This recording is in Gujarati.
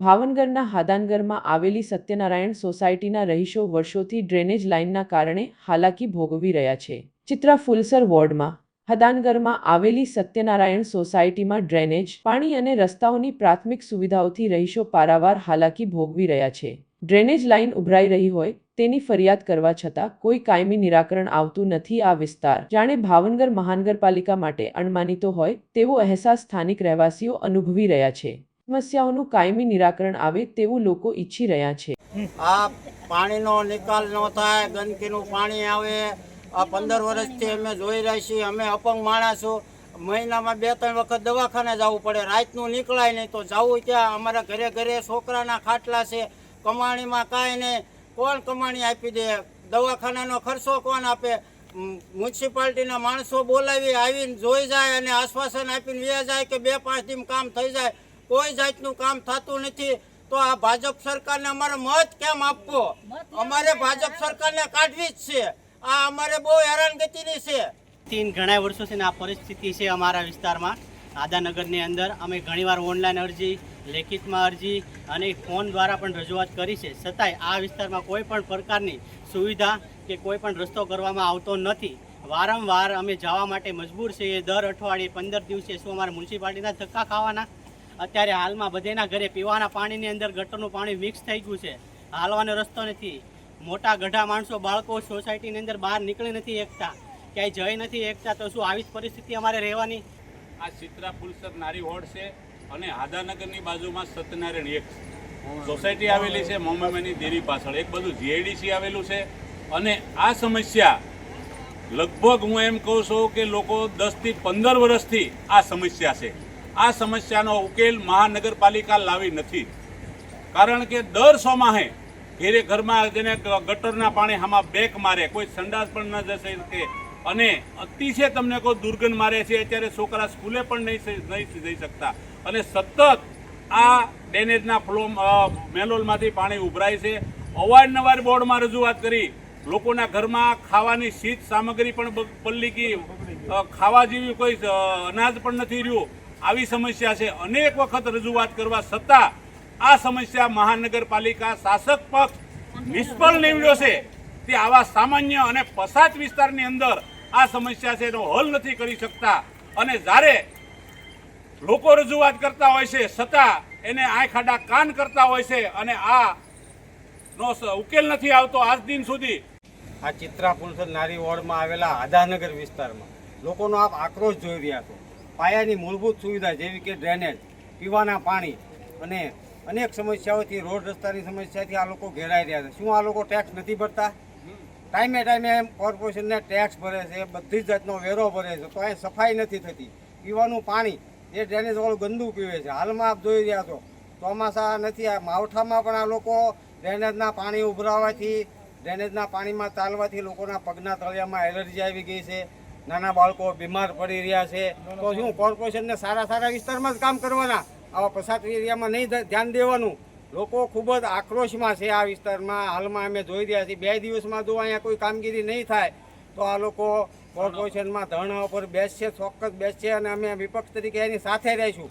ભાવનગરના હાદાનગરમાં આવેલી સત્યનારાયણ સોસાયટીના રહીશો વર્ષોથી ડ્રેનેજ લાઇનના કારણે હાલાકી ભોગવી રહ્યા છે. ચિત્રા ફુલસર વોર્ડમાં હદાનગરમાં આવેલી સત્યનારાયણ સોસાયટીમાં ડ્રેનેજ, પાણી અને રસ્તાઓની પ્રાથમિક સુવિધાઓથી રહીશો પારાવાર હાલાકી ભોગવી રહ્યા છે. ડ્રેનેજ લાઇન ઉભરાઈ રહી હોય તેની ફરિયાદ કરવા છતાં કોઈ કાયમી નિરાકરણ આવતું નથી આ વિસ્તાર. જાણે ભાવનગર મહાનગરપાલિકા માટે અણમાનીતો હોય તેવો અહેસાસ સ્થાનિક રહેવાસીઓ અનુભવી રહ્યા છે. સમસ્યાઓનું કાયમી નિરાકરણ આવે તેવું લોકો ઈચ્છી રહ્યા છે. આ પાણીનો નિકાલ ન થાય, ગંદકીનું પાણી આવે. આ પંદર વર્ષથી અમે જોઈ રહ્યા છીએ, અમે અપંગ માણસો મહિનામાં બે ત્રણ વખત દવાખાને જવું પડે, રાતનું નીકળાય નહીં તો જવું ક્યાં? અમારા ઘરે ઘરે છોકરાના ખાટલા છે, કમાણીમાં કાંઈ નહીં. કોણ કમાણી આપી દે? દવાખાનાનો ખર્ચો કોણ આપે? મ્યુનિસિપાલિટીના માણસો બોલાવી આવીને જોઈ જાય અને આશ્વાસન આપીને વ્યા જાય કે બે પાંચ દિન કામ થઈ જાય. કોઈ જાતનું કામ થતું નથી. તો આ ભાજપ સરકારને અમારે મત કેમ આપવો? અમારે ભાજપ સરકારને કાઢવી જ છે. આ અમારે બહુ હેરાનગતિની છે. તીન ઘણા વર્ષોથી આ પરિસ્થિતિ છે અમારા વિસ્તારમાં. આદાનગરની અંદર અમે ઘણીવાર ઓનલાઈન અરજી લેખિતમાં અરજી અને ફોન દ્વારા પણ રજૂઆત કરી છે. છતાંય આ વિસ્તારમાં કોઈ પણ પ્રકારની સુવિધા કે કોઈ પણ રસ્તો કરવામાં આવતો નથી. વારંવાર અમે જવા માટે મજબૂર છીએ. દર અઠવાડિયે પંદર દિવસે શું અમારે મ્યુનિસિપાલિટીના ધક્કા ખાવાના? અત્યારે હાલમાં બધેના ઘરે પીવાના પાણીની અંદર ગટરનું પાણી મિક્સ થઈ ગયું છે. હાલવાનો રસ્તો નથી. મોટા ગઢા માણસો બાળકો સોસાયટીની અંદર બહાર નીકળી નથી એકતા. ક્યાંય જઈ નથી એકતા તો શું આવી જ પરિસ્થિતિ અમારે રહેવાની? આ ચિત્રા ફુલસર નારી હોડ છે અને હાદાનગરની બાજુમાં સત્યનારાયણ એક સોસાયટી આવેલી છે મોમામાની દેરી પાછળ. એક બધું જીઆઈડીસી આવેલું છે. અને આ સમસ્યા લગભગ હું એમ કહું છું કે લોકો દસથી પંદર વર્ષથી આ સમસ્યા છે. આ સમસ્યાનો ઉકેલ મહાનગરપાલિકા લાવી નથી. કારણ કે દર સોમાહે ઘેરે ઘરમાં જેને ગટરના પાણી આમાં બેક મારે, કોઈ સંડાસ પણ ન જશે શકે અને અતિશય તમને કોઈ દુર્ગંધ મારે છે, અત્યારે છોકરા સ્કૂલે પણ નહીં નહીં જઈ શકતા. અને સતત આ ડેનેજના ફ્લો મેલોલમાંથી પાણી ઉભરાય છે. અવારનવાર બોર્ડમાં રજૂઆત કરી, લોકોના ઘરમાં ખાવાની શીત સામગ્રી પણ પલ્લી ગઈ ખાવા જેવી કોઈ અનાજ પણ નથી રહ્યું. આવી સમસ્યા છે. અનેક વખત રજૂઆત કરવા છતાં આ સમસ્યા મહાનગરપાલિકા શાસક પક્ષ નિષ્ફળ નીવડ્યો છે. તે આવા સામાન્ય અને પસાત વિસ્તારની અંદર આ સમસ્યા છે એનો હલ નથી કરી શકતા. અને જ્યારે લોકો રજૂઆત કરતા હોય છે, છતાં એને આંખ કાન કરતા હોય છે અને આ નો ઉકેલ નથી આવતો આજ દિન સુધી. આ ચિત્રા પુલસર નારી વોર્ડમાં આવેલા આધાનગર વિસ્તારમાં લોકોનો આપ આક્રોશ જોઈ રહ્યા છો. પાયાની મૂળભૂત સુવિધા જેવી કે ડ્રેનેજ, પીવાના પાણી અને અનેક સમસ્યાઓથી, રોડ રસ્તાની સમસ્યાથી આ લોકો ઘેરાઈ રહ્યા છે. શું આ લોકો ટેક્સ નથી ભરતા? ટાઈમે ટાઈમે કોર્પોરેશનને ટેક્સ ભરે છે, બધી જાતનો વેરો ભરે છે, તો અહીં સફાઈ નથી થતી. પીવાનું પાણી, એ ડ્રેનેજવાળું ગંદુ પીવે છે. હાલમાં આપ જોઈ રહ્યા છો, ચોમાસા નથી, આ માવઠામાં પણ આ લોકો ડ્રેનેજના પાણી ઉભરાવાથી, ડ્રેનેજના પાણીમાં ચાલવાથી લોકોના પગના તળિયામાં એલર્જી આવી ગઈ છે. નાના બાળકો બીમાર પડી રહ્યા છે, તો શું કોર્પોરેશનને સારા સારા વિસ્તારમાં જ કામ કરવાના? આવા પસાર એરિયામાં નહીં ધ્યાન દેવાનું. લોકો ખૂબ જ આક્રોશમાં છે આ વિસ્તારમાં. હાલમાં અમે જોઈ રહ્યા છીએ, બે દિવસમાં જો અહીંયા કોઈ કામગીરી નહીં થાય, તો આ લોકો કોર્પોરેશનમાં ધરણા ઉપર બેસશે, ચોક્કસ બેસશે અને અમે વિપક્ષ તરીકે એની સાથે રહીશું.